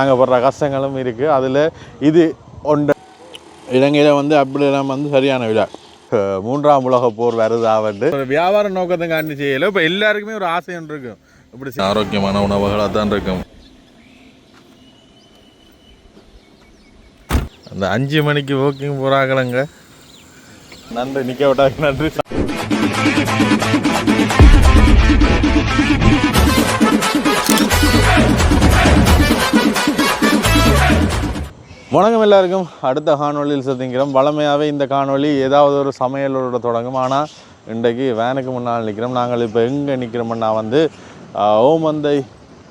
நாங்கள் படுற கஷ்டங்களும் இருக்குது அதில் இது ஒன்று. இலங்கையில் வந்து அப்படிலாம் வந்து சரியான விழா மூன்றாம் உலக போர் வருதா வந்து ஒரு வியாபார நோக்கத்தை காண்டி செய்யல இப்போ எல்லாருக்குமே ஒரு ஆசை ஒன்று இருக்கும். இப்படி ஆரோக்கியமான உணவுகளாக தான் இருக்கும். அந்த அஞ்சு மணிக்கு வாக்கிங் போகிறாங்களங்க நன்றி நிற்க விட்டாங்க நன்றி. வணக்கம் எல்லாருக்கும். அடுத்த காணொலியில் சந்திக்கிறோம். வளமையாகவே இந்த காணொலி ஏதாவது ஒரு சமையலோட தொடங்கும். ஆனால் இன்றைக்கு வேனுக்கு முன்னால் நிற்கிறோம் நாங்கள் இப்போ எங்கே நிற்கிறோம்னா வந்து ஓமந்தை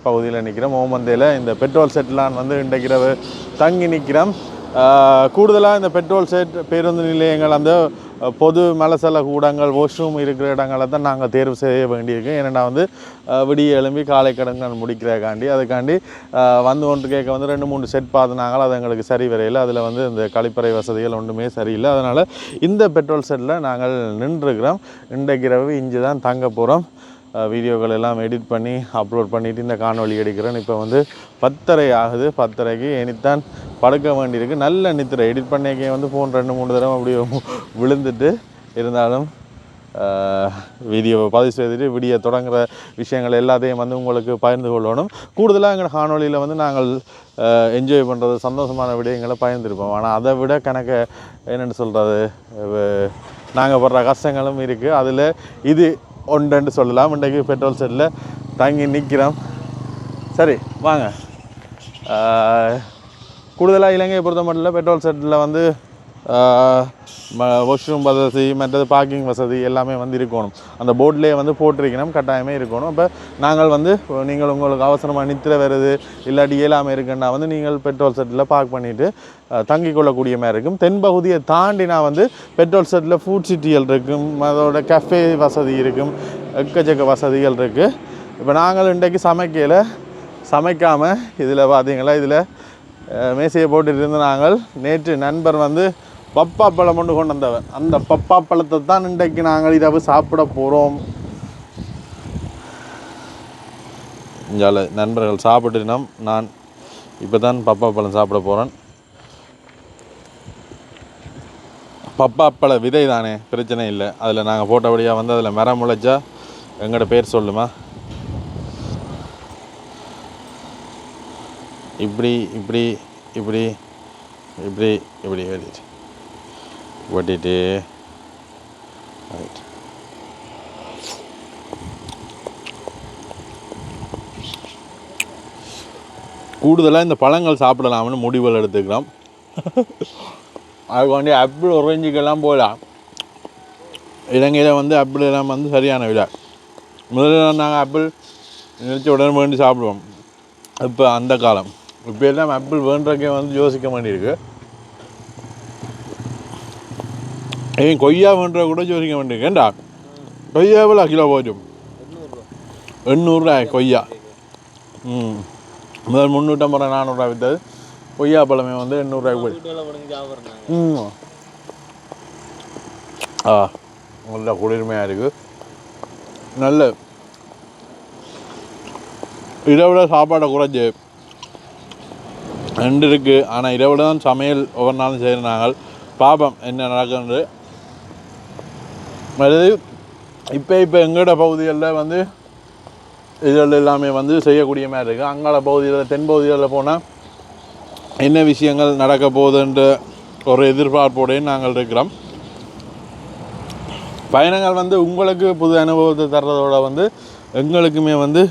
பகுதியில் நிற்கிறோம் ஓமந்தையில் இந்த பெட்ரோல் செட்லாம் வந்து இன்றைக்கு இரவு தங்கி நிற்கிறோம் கூடுதலாக இந்த பெட்ரோல் செட் பேருந்து நிலையங்கள் அந்த பொது மலசல கூடங்கள் வாஷ்ரூம் இருக்கிற இடங்களை தான் நாங்கள் தேர்வு செய்ய வேண்டியிருக்கு. ஏன்னா வந்து விடிய எழும்பி காலை கடன்கள் முடிக்கிறக்காண்டி அதுக்காண்டி வந்து ஒன்று கேட்க வந்து ரெண்டு மூணு செட் பார்த்துனாங்களோ அது எங்களுக்கு சரி வரையில். அதில் வந்து இந்த கழிப்பறை வசதிகள் ஒன்றுமே சரியில்லை. அதனால் இந்த பெட்ரோல் செட்டில் நாங்கள் நின்றுருக்கிறோம். இன்றைக்கிறவு இஞ்சி தான் தங்க போகிறோம் வீடியோக்கள் எல்லாம் எடிட் பண்ணி அப்லோட் பண்ணிவிட்டு இந்த காணொலி எடுக்கிறேன். இப்போ வந்து பத்தரை ஆகுது. பத்தரைக்கு இனித்தான் படுக்க வேண்டியிருக்கு. நல்ல நித்திரை. எடிட் பண்ணிக்கே வந்து ஃபோன் ரெண்டு மூணு தடவை அப்படியே விழுந்துட்டு இருந்தாலும் வீடியோவை பதிவு செய்துட்டு வீடியோ தொடங்குகிற விஷயங்கள் எல்லாத்தையும் வந்து உங்களுக்கு பகிர்ந்து கொள்ளணும். கூடுதலாக எங்கள் காணொளியில் வந்து நாங்கள் என்ஜாய் பண்ணுறது சந்தோஷமான விடயங்களை பகிர்ந்துருப்போம். ஆனால் அதை விட கணக்க என்னென்னு சொல்கிறது நாங்கள் படுற கஷ்டங்களும் இருக்குது அதில் இது ஒன்றுன்னு சொல்லலாம். இன்றைக்கு பெட்ரோல் செட்டில் தங்கி நிற்கிறோம் சரி வாங்க. கூடுதலாக இலங்கையை பொறுத்த மட்டும் இல்லை பெட்ரோல் செட்டில் வந்து வாஷ்ரூம் வசதி மற்றது பார்க்கிங் வசதி எல்லாமே வந்து இருக்கணும். அந்த போர்ட்லேயே வந்து போட்டிருக்கணும் கட்டாயமே இருக்கணும். அப்போ நாங்கள் வந்து நீங்கள் உங்களுக்கு அவசரமாக நித்திர வருது இல்லாட்டி இயலாமல் இருக்குன்னா வந்து நீங்கள் பெட்ரோல் செட்டில் பார்க் பண்ணிவிட்டு தங்கி கொள்ளக்கூடிய மாதிரி இருக்கும். தென்பகுதியை தாண்டினா வந்து பெட்ரோல் செட்டில் ஃபுட் சிட்டிகள் இருக்கும் அதோட கஃபே வசதி இருக்கும் எக்கச்சக்க வசதிகள் இருக்குது இப்போ நாங்கள் இன்றைக்கு சமைக்கையில் சமைக்காமல் இதில் பார்த்தீங்களா இதில் மேசையை போட்டுட்டு இருந்த நாங்கள் நேற்று நண்பர் வந்து பப்பா பழம் கொண்டு கொண்டு வந்தவர். அந்த பப்பா பழத்தை தான் இன்றைக்கு நாங்கள் இரவு சாப்பிட போகிறோம் இங்கால நண்பர்கள் சாப்பிட்டுனோம் நான் இப்போ தான் பப்பா பழம் சாப்பிட போகிறேன் பப்பாப்பழ விதை தானே பிரச்சனை இல்லை. அதில் நாங்கள் போட்டபடியாக வந்து அதில் மரம் முளைச்சா எங்களோட பேர் சொல்லுமா? இப்படி இப்படி இப்படி இப்படி இப்படி வெட்டிட்டு வெட்டிட்டு ரைட் கூடுதலாக இந்த பழங்கள் சாப்பிடலாம்னு முடிவுகள் எடுத்துக்கிறோம். அதுக்கு வந்து ஆப்பிள் ஒரேஞ்சுக்கெல்லாம் போகலாம். இலங்கையில் வந்து ஆப்பிள் எல்லாம் வந்து சரியான விழா முதல்ல நாங்கள் ஆப்பிள் நிறுத்தி உடனே வேண்டி சாப்பிடுவோம். இப்போ அந்த காலம். இப்போ எல்லாம் ஆப்பிள் வேண்டவங்க வந்து யோசிக்க வேண்டியிருக்கு. ஏன் கொய்யா வேண்டவ கூட யோசிக்க வேண்டியிருக்கு. ஏண்டா? கொய்யா எவ்வளோ கிலோ போச்சும் எண்ணூறுரூவா கொய்யா. ம். முதல் முந்நூற்றம்பது ரூபா நானூறுரூவா விற்றது கொய்யா பழமே வந்து எண்ணூறுரூவாய்க்கு போய் ம். ஆ நல்ல குளிர்மையாக இருக்குது நல்ல. இதை விட சாப்பாடை குறைஞ்சி. ரெண்டு இருக்குது ஆனால் இரவில் தான் சமையல் ஒவ்வொரு நாளும் செய்கிற நாங்கள் என்ன நடக்குது? அதாவது இப்போ இப்போ எங்களோட பகுதிகளில் வந்து இதில் எல்லாமே வந்து செய்யக்கூடிய மாதிரி இருக்குது அங்கால பகுதியில் தென் பகுதிகளில் போனால் என்ன விஷயங்கள் நடக்க போகுதுன்ற ஒரு எதிர்பார்ப்போடையும் நாங்கள் இருக்கிறோம். பயணங்கள் வந்து உங்களுக்கு புது அனுபவத்தை தர்றதோட வந்து எங்களுக்குமே வந்து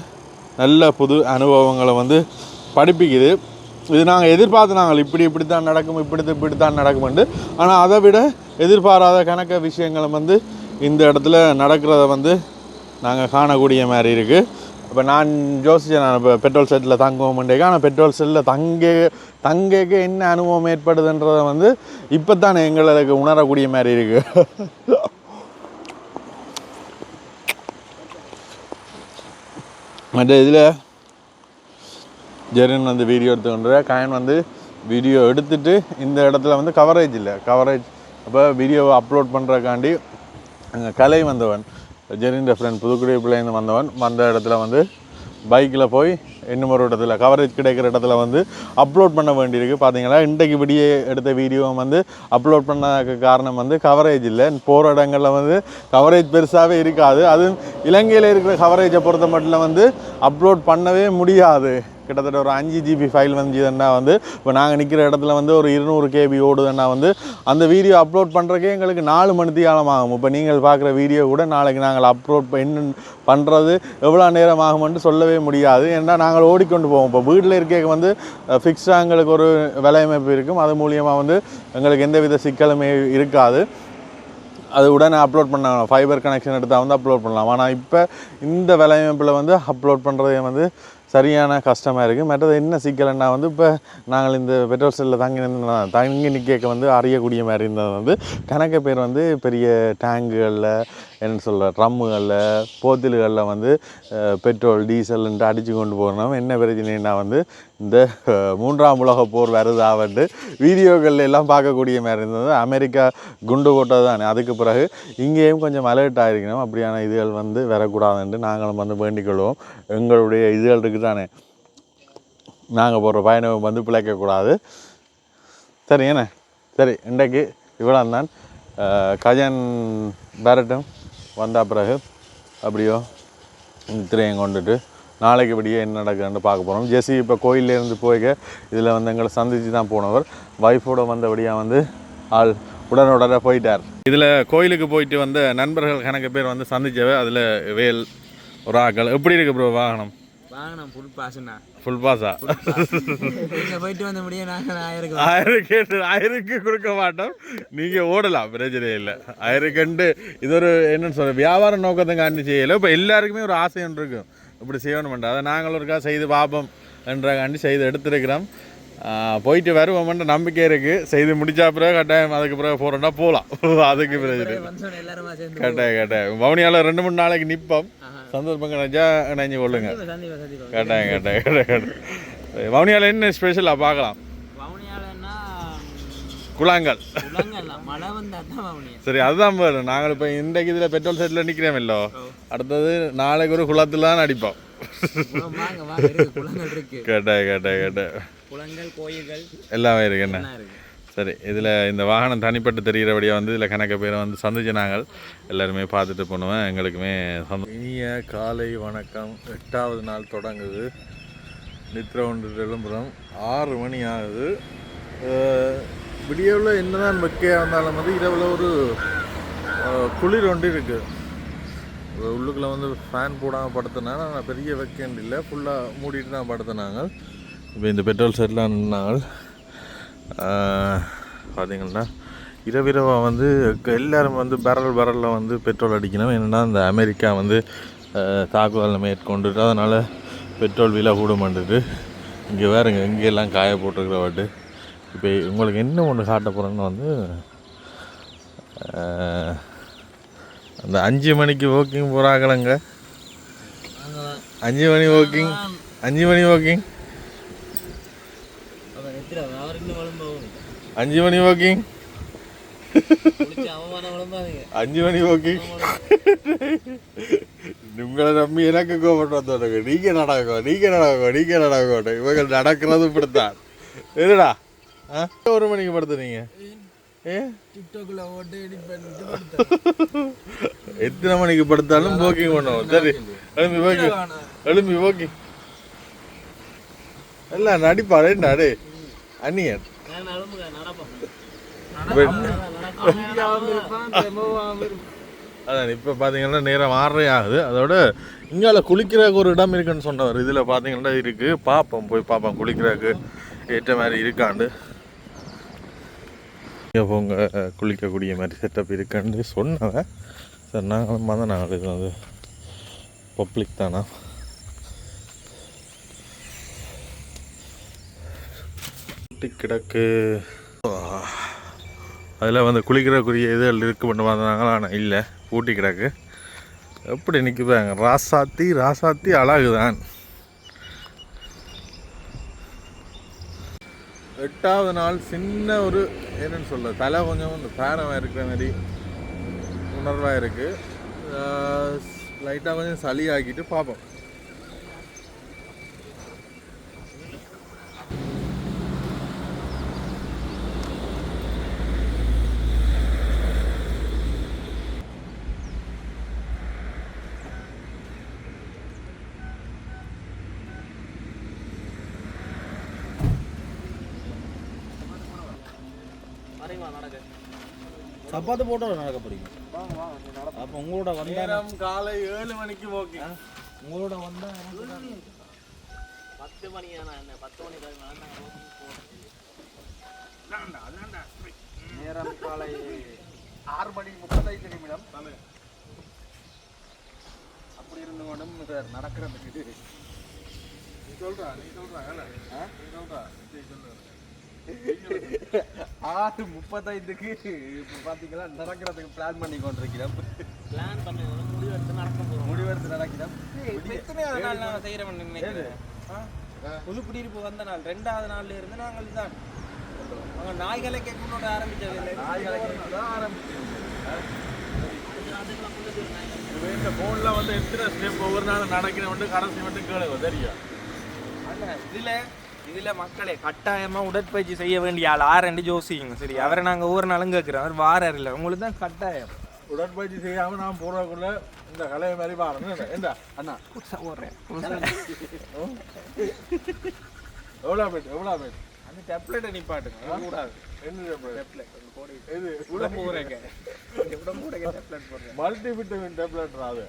நல்ல புது அனுபவங்களை வந்து படிப்பிக்குது. இது நாங்கள் எதிர்பார்த்து நாங்கள் இப்படி இப்படி தான் நடக்கும் இப்படி இப்படி தான் நடக்கும்ண்டு ஆனால் அதை விட எதிர்பாராத கணக்க விஷயங்களும் வந்து இந்த இடத்துல நடக்கிறத வந்து நாங்கள் காணக்கூடிய மாதிரி இருக்குது இப்போ நான் யோசித்தேன் நான் இப்போ பெட்ரோல் செட்டில் தங்குவோம்ண்டேங்க ஆனால் பெட்ரோல் செட்டில் தங்க தங்கக்கு என்ன அனுபவம் ஏற்படுதுன்றதை வந்து இப்போ தான் எங்களுக்கு உணரக்கூடிய மாதிரி இருக்குது மற்ற இதில் ஜெரின் வந்து வீடியோ எடுத்துக்கொண்டு காயன் வந்து வீடியோ எடுத்துட்டு இந்த இடத்துல வந்து கவரேஜ் இல்லை. கவரேஜ் அப்போ வீடியோவை அப்லோட் பண்ணுறக்காண்டி அங்கே கலை வந்தவன் ஜெரின் ஃப்ரெண்ட் புதுக்குடி பிள்ளைந்து வந்தவன் வந்த இடத்துல வந்து பைக்கில் போய் இன்னும் ஒரு இடத்துல கவரேஜ் கிடைக்கிற இடத்துல வந்து அப்லோட் பண்ண வேண்டியிருக்கு. பார்த்தீங்கன்னா இன்றைக்கு இப்படியே எடுத்த வீடியோ வந்து அப்லோட் பண்ணதுக்கு காரணம் வந்து கவரேஜ் இல்லை. போகிற இடங்களில் வந்து கவரேஜ் பெருசாகவே இருக்காது. அதுவும் இலங்கையில் இருக்கிற கவரேஜை பொறுத்த மட்டும் வந்து அப்லோட் பண்ணவே முடியாது. கிட்டத்தட்ட ஒரு அஞ்சு ஜிபி ஃபைல் வந்துச்சுன்னா வந்து இப்போ நாங்கள் நிற்கிற இடத்துல வந்து ஒரு இருநூறு கேபி ஓடுதுன்னா வந்து அந்த வீடியோ அப்லோட் பண்ணுறக்கே எங்களுக்கு நாலு மணி தியாலம் ஆகும் இப்போ நீங்கள் பார்க்குற வீடியோ கூட நாளைக்கு நாங்கள் அப்லோட் என்ன பண்ணுறது எவ்வளோ நேரம் ஆகும்னு சொல்லவே முடியாது. ஏன்னா நாங்கள் ஓடிக்கொண்டு போவோம். இப்போ வீட்டில் இருக்க வந்து ஃபிக்ஸ்டாக எங்களுக்கு ஒரு விலையமைப்பு இருக்கும். அது மூலியமாக வந்து எங்களுக்கு எந்தவித சிக்கலுமே இருக்காது. அது உடனே அப்லோட் பண்ண ஃபைபர் கனெக்ஷன் எடுத்தால் வந்து அப்லோட் பண்ணலாம். ஆனால் இப்போ இந்த விலையமைப்பில் வந்து அப்லோட் பண்ணுறதே வந்து சரியான கஷ்டமாக இருக்குது மற்றது என்ன சிக்கலைன்னா வந்து இப்போ நாங்கள் இந்த பெட்ரோல் செல்லில் தங்கி தங்கி நிற்க வந்து அறியக்கூடிய மாதிரி இருந்தது. வந்து கணக்க பேர் வந்து பெரிய டேங்குகளில் என்ன சொல்கிற ட்ரம்முகளில் போத்தில்களில் வந்து பெட்ரோல் டீசல்ன்ட்டு அடித்து கொண்டு போகிறோம் என்ன பிரச்சனைனா வந்து இந்த மூன்றாம் உலக போர் வருதாவட்டு வீடியோக்கள் எல்லாம் பார்க்கக்கூடிய மாதிரி இருந்தது. அமெரிக்கா குண்டு கொட்டை தானே அதுக்கு பிறகு இங்கேயும் கொஞ்சம் அலர்ட் ஆகிருக்கணும் அப்படியான இதுகள் வந்து வரக்கூடாதுன்ட்டு நாங்களும் வந்து வேண்டிக் கொள்வோம். எங்களுடைய இதுகள் இருக்குது தானே நாங்கள் போடுற பயணம் வந்து பிழைக்கக்கூடாது சரி என்ன? சரி இன்றைக்கு இவ்வளோ தான் கஜன் பேரட்டும் வந்த பிறகு அப்படியோ இந்த திரையம் கொண்டுட்டு நாளைக்கு இப்படியே என்ன நடக்குதுன்னு பார்க்க போகிறோம் ஜெசி இப்போ கோயிலேருந்து போய்க்க இதில் வந்து எங்களை சந்திச்சு தான் போனவர். ஒய்ஃபோட வந்தபடியாக வந்து ஆள் உடனுடனே போயிட்டார். இதில் கோயிலுக்கு போயிட்டு வந்த நண்பர்கள் கணக்கு பேர் வந்து சந்திச்சவ அதில் வேல் ஒரு ஆக்கள் எப்படி இருக்குது ப்ரோ வாகனம்? வாங்கினோம் ஃபுல் பாஸ்ண்ணா ஃபுல் பாஸா இங்கே போயிட்டு வந்த முடியும் நாங்கள் ஆயிரம் ஆயிரம் கேட்டு ஆயிரக்கு கொடுக்க மாட்டோம். நீங்கள் ஓடலாம் பிரச்சனை இல்லை. ஆயிரக்கண்டு இது ஒரு என்னன்னு சொல்ற வியாபார நோக்கத்துக்காண்டி செய்யலை. இப்போ எல்லாருக்குமே ஒரு ஆசை ஒன்று இருக்கும் இப்படி செய்யணுமெண்டா அதை நாங்களும் இருக்கா செய்து பார்ப்போம் என்றக்காண்டி செய்து எடுத்திருக்கிறோம். போயிட்டு வருவோம்ன்ற நம்பிக்கை இருக்குது செய்து முடிச்சா பிறகு கட்டாயம் அதுக்கு பிறகு போகிறோன்னா போகலாம் அதுக்கு சேர்ந்து கட்டாயம் கட்டாயம். பவனியால் ரெண்டு மூணு நாளைக்கு நிற்போம் சந்தர்ப்பம் கிடைச்சா நினைஞ்சு கொள்ளுங்க. கட்டாயம் கட்டாயம் கட்டாயம் கட்டாயம். வவுனியாவில் என்ன ஸ்பெஷலாக பார்க்கலாம்? வவுனியா. சரி அதுதான் பாரு நாங்கள் இப்போ இன்றைக்கு இதில் பெட்ரோல் செட்டில் நிற்கிறோமில்லோ அடுத்தது நாளைக்கு ஒரு குளத்தில் தான் அடிப்போம் குளங்கள் கேட்டேன் கேட்டேன் கேட்டேன் குளங்கள் கோயில்கள். எல்லாமே இருக்கு என்ன? சரி இதில் இந்த வாகனம் தனிப்பட்டு தெரிகிறபடியாக வந்து இதில் கணக்க பேரை வந்து சந்திச்சு நாங்கள் எல்லாருமே பார்த்துட்டு போனோம் எங்களுக்குமே இனிய காலை வணக்கம். எட்டாவது நாள் தொடங்குது. நித்ர ஒன்று எழும்புறோம் ஆறு மணி ஆகுது. விடியவில் என்னதான் வெக்கையாக இருந்தாலும் வந்து இரவில் ஒரு குளிர் ஒன்று இருக்குது உள்ளுக்குள்ளே வந்து ஃபேன் போடாமல் படுத்தினா நான் பெரிய வெக்கேண்ட் இல்லை ஃபுல்லாக மூடிட்டு தான் படுத்தினாங்க. இப்போ இந்த பெட்ரோல் செட்லாம் நின்னாங்க. பார்த்தீங்கன்னா இரவிரவாக வந்து எல்லோரும் வந்து பரல் பரலில் வந்து பெட்ரோல் அடிக்கணும். என்னென்னா இந்த அமெரிக்கா வந்து அஹ், தாக்குதலை மேற்கொண்டுட்டு அதனால் பெட்ரோல் விலை கூட மாட்டுது இங்கே வேறுங்க எங்கெல்லாம் காய போட்டுருக்கிற வாட்டு. இப்போ உங்களுக்கு என்ன ஒன்று காட்ட போகிறேன்னு வந்து அந்த அஞ்சு மணிக்கு வாக்கிங் போகிறாங்களங்க அஞ்சு மணி வாக்கிங் அஞ்சு மணி வாக்கிங் அஞ்சு மணி வாக்கிங் அஞ்சு மணி வாக்கிங் உங்களை நம்பி எனக்கு கோபப்பட்டு வந்தோம் நீங்க நடக்கும் நீங்க நடக்கும் நீங்க நடக்கும் இவங்க நடக்கிறது இப்படித்தான். என்னடா? ஆ? ஒரு மணிக்கு படுத்துனீங்க எத்தனை மணிக்கு படுத்தாலும் வாக்கிங் பண்ணுவோம். சரி எழும்பி வாக்கிங் எழும்பி வாக்கிங் எல்லாம் நடிப்பா ரெண்டா டே? அதான் இப்போ பார்த்தீங்கன்னா நேரம் ஆறரை ஆகுது. அதோட இங்கால குளிக்கிறதுக்கு ஒரு இடம் இருக்குன்னு சொன்னவர். இதில் பார்த்தீங்கன்னா இருக்குது பார்ப்போம் போய் பார்ப்போம் குளிக்கிறதுக்கு. ஏற்ற மாதிரி இருக்காண்டு. இங்கே போங்க குளிக்கக்கூடிய மாதிரி செட்டப் இருக்குன்னு சொன்னவன். சரி நாங்களும் மத நாங்கள் இது வந்து பப்ளிக் தானா? குட்டி கிடக்கு. அதில் வந்து குளிக்கிறக்குரிய இதுகள் இருக்கு பண்ண வந்தாங்களா ஆனால் இல்லை. ஊட்டி கிடக்கு. எப்படி நிற்குதாங்க ராசாத்தி ராசாத்தி அழகுதான். எட்டாவது நாள் சின்ன ஒரு என்னன்னு சொல்ல தலை கொஞ்சம் இந்த பேரமாக இருக்கிற மாதிரி உணர்வாக இருக்குது லைட்டாக கொஞ்சம் சளி ஆக்கிட்டு பார்ப்போம் சப்பாத்து போட்டு நடக்க போறீங்க. அப்போ உங்களோட வந்தா நேரம் காலை ஏழு மணிக்கு ஓகே உங்களோட வந்தா பத்து மணி என்ன பத்து மணி. நேரம் காலை ஆறு மணி முப்பத்தைந்து நிமிடம். அப்படி இருந்து கொண்டும் சார் நடக்கிறதுக்கு நீ சொல்றா நீ சொல்றா நீ சொல்றா நீ சொல்லு ஆறு முப்பத்தைந்துக்கு இப்போ பார்த்தீங்களா நடக்கிறதுக்கு பிளான் பண்ணி கொண்டிருக்கிறோம். பிளான் பண்ணி முடிவு எடுத்து நடக்க போறோம். முடிவெடுத்து நடக்கிறோம். எத்தனையாவது நாள் நான் செய்கிறோம்? புது குடியிருப்பு வந்த நாள் ரெண்டாவது நாள்ல இருந்து நாங்கள் தான் அவங்க நாய்களை கேட்கணும்னு ஆரம்பிச்சது இல்லை. நாய்களை தான் ஆரம்பிச்சு இப்போ இந்த ஃபோனில் வந்து எத்தனை ஸ்டெப் ஒவ்வொரு நாள் நடக்கிறேன் வந்து கடைசி மட்டும் கேளுங்க தெரியும். அண்ணா, இதுல இதுல மக்களே கட்டாயமா உடற்பயிற்சி செய்ய வேண்டிய ஆள் ஆரண்டு ஜோசிங்க. சரி அவரை நாங்க ஒவ்வொரு நாளும் கேட்கிறோம் அவர் வாரார் இல்லை உங்களுக்கு தான் கட்டாயம். உடற்பயிற்சி செய்யாமல் நான் போடுறதுக்குள்ள இந்த கலையை மாதிரி பாருங்க. என்ன அண்ணா? ஓடுறேன். எவ்வளோ பேட் எவ்வளோ பேட் அந்த டெப்லெட்டை நிப்பாட்டுங்க கூடாது என்ன டேப்லெட் இது ஊரங்க டெப்லெட் போடுறேன் மல்டி விட்டமின் டேப்லெட் அது?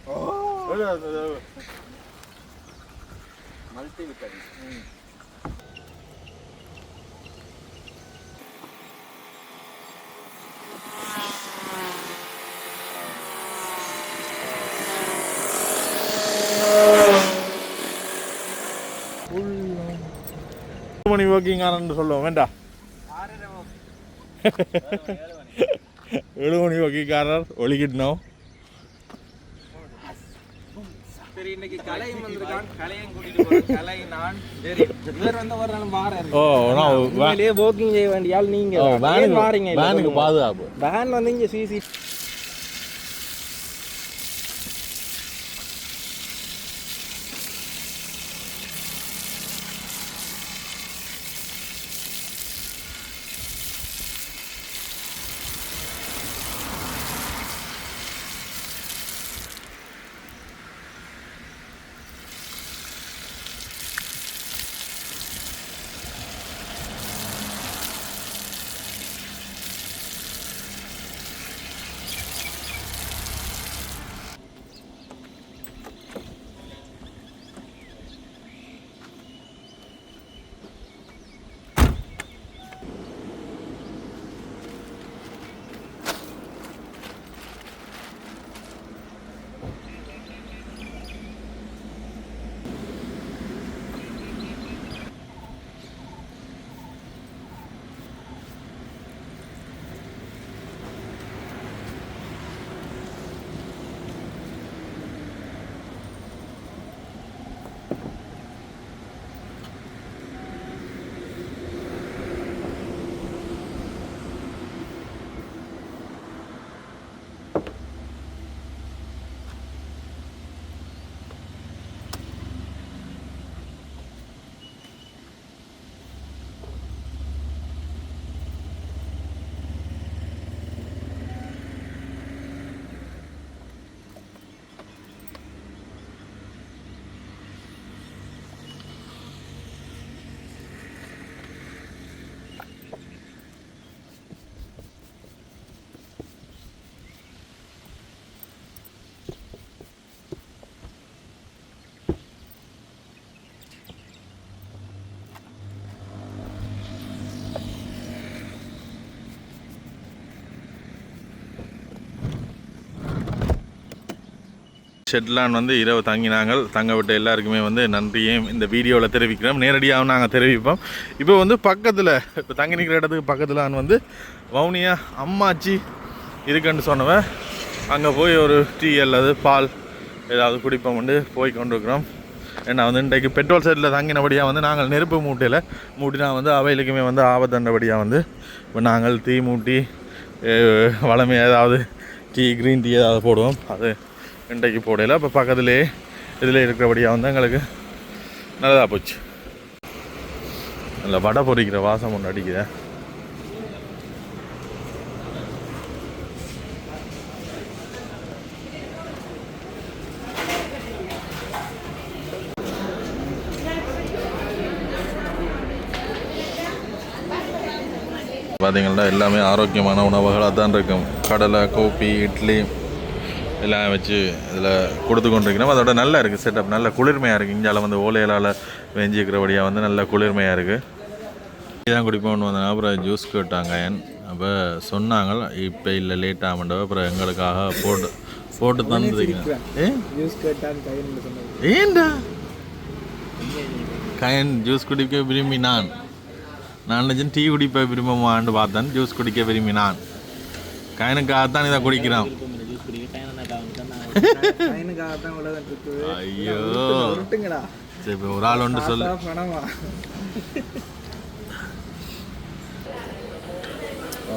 மல்டி விட்டமின் மணி ஒர்க்கிங் ஆனன்னு சொல்லுவோம் வேண்டாம் ஏழு மணி ஒர்க்கிங்காரர் ஒலிக்கிட்டோம் சரி இன்னைக்கு கலையும் வந்திருக்கான் கலையும் கூட்டிட்டு போறேன் கலை நான் சரி இவர் வந்து ஒரு நாள் வாராரு ஓ நான் வே- உண்மையிலேயே walking செய்ய வேண்டிய ஆள் நீங்க ஓ, தான். ஏன் வேனுக்கு வாரீங்க இல்ல வேனுக்கு சொல்லுங்க. பாதுகாப்பு. வேன் வந்து இங்க சிசி ஷெட்லான் வந்து இரவு தங்கினாங்கள். தங்க விட்ட எல்லாருக்குமே வந்து நன்றியும் இந்த வீடியோவில் தெரிவிக்கிறோம். நேரடியாகவும் நாங்கள் தெரிவிப்போம். இப்போ வந்து பக்கத்தில் இப்போ தங்கி நிற்கிற இடத்துக்கு பக்கத்தில் வந்து வவுனியா அம்மாச்சி இருக்குன்னு சொன்னவன் அங்கே போய் ஒரு டீ அல்லது பால் ஏதாவது குடிப்போம் வந்து போய் கொண்டிருக்கிறோம். ஏன்னா வந்து இன்றைக்கு பெட்ரோல் செட்டில் தங்கினபடியாக வந்து நாங்கள் நெருப்பு மூட்டையில் மூட்டினா வந்து அவைகளுக்குமே வந்து ஆபத்தண்டபடியாக வந்து இப்போ நாங்கள் தீ மூட்டி வளமை ஏதாவது டீ க்ரீன் டீ ஏதாவது போடுவோம். அது இன்றைக்கு போடையில். இப்போ பக்கத்துலேயே இதில் இருக்கிறபடியாக வந்து எங்களுக்கு நல்லதாக போச்சு. நல்ல வடை பொரிக்கிற வாசம் ஒன்று அடிக்குது. பார்த்தீங்கன்னா எல்லாமே ஆரோக்கியமான உணவுகளாக தான் இருக்கும். கடலை கோப்பி இட்லி எல்லாம் வச்சு இதில் கொடுத்து கொண்டிருக்கிறோம். அதோட நல்லா இருக்குது செட்டப் நல்ல குளிர்மையாக இருக்குது இந்தியாவில் வந்து ஓலையிலால் வெஞ்சிக்கிறபடியாக வந்து நல்ல குளிர்மையாக இருக்குது இதான் குடிப்போம்னு வந்தேன் அப்புறம் ஜூஸ் கேட்டாங்க என். அப்போ சொன்னாங்க இப்போ இல்லை லேட் ஆகண்டவ அப்புறம் எங்களுக்காக போட்டு போட்டு தந்துருக்கீங்க ஏண்டா கயன் ஜூஸ் குடிக்க விரும்பினான் நான். நினைச்சேன் டீ குடிப்ப விரும்புவான்னு பார்த்தேன். ஜூஸ் குடிக்க விரும்பினான் கயனுக்காகத்தான் இதை குடிக்கிறான். தான் உலகம் இருக்குது ஐயோ. விட்டுங்களா சரி ஒரு ஆள் ஒன்று சொல்லு. பணமா?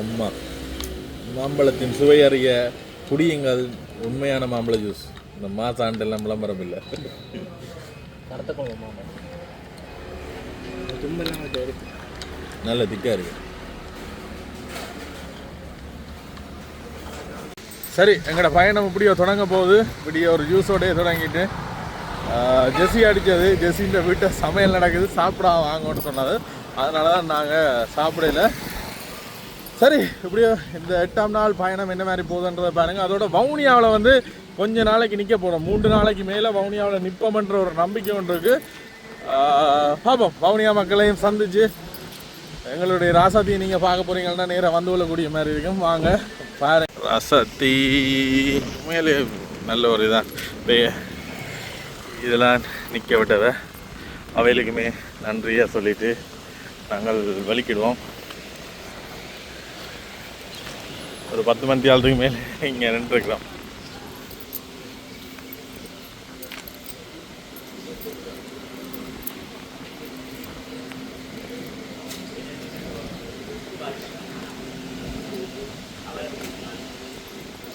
அம்மா மாம்பழத்தின் சுவை அறிய குடியுங்கள் உண்மையான மாம்பழ ஜூஸ். இந்த மாசாண்டெல்லாம் விளம்பரம் இல்லை நல்ல திக்காக இருக்கு. சரி எங்களோட பயணம் இப்படியோ தொடங்க போகுது. இப்படியோ ஒரு ஜூஸோடய தொடங்கிட்டு. ஜெஸ்ஸி அடித்தது ஜெஸ்ஸின்ற வீட்டை சமையல் நடக்குது. சாப்பிடா வாங்கன்னு சொன்னது. அதனால தான் நாங்கள் சாப்பிடல. சரி இப்படியோ இந்த எட்டாம் நாள் பயணம் என்ன மாதிரி போகுதுன்றதை பாருங்கள் அதோட வவுனியாவில் வந்து கொஞ்ச நாளைக்கு நிற்க போகிறோம் மூன்று நாளைக்கு மேலே வவுனியாவில் நிற்போம்ன்ற ஒரு நம்பிக்கை ஒன்று இருக்குது பார்ப்போம் வவுனியா மக்களையும் சந்திச்சு எங்களுடைய ராசாத்தியை நீங்கள் பார்க்க போகிறீங்கன்னா நேராக வந்து கொள்ளக்கூடிய மாதிரி இருக்கும். வாங்க பாரு ரசத்தி மேலே நல்ல ஒரு இதான். இதெல்லாம் நிற்க விட்டத அவைகளுக்குமே நன்றியாக சொல்லிட்டு நாங்கள் வலிக்கிடுவோம். ஒரு பத்து மணி ஆளுக்கு மேலே இங்கே நின்றுருக்குறோம்.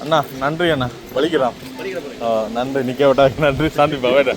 அண்ணா நன்றி அண்ணா. வலிக்கிறான் நன்றி. நிற்க விட்டா நன்றி. சாந்தி பாவேடா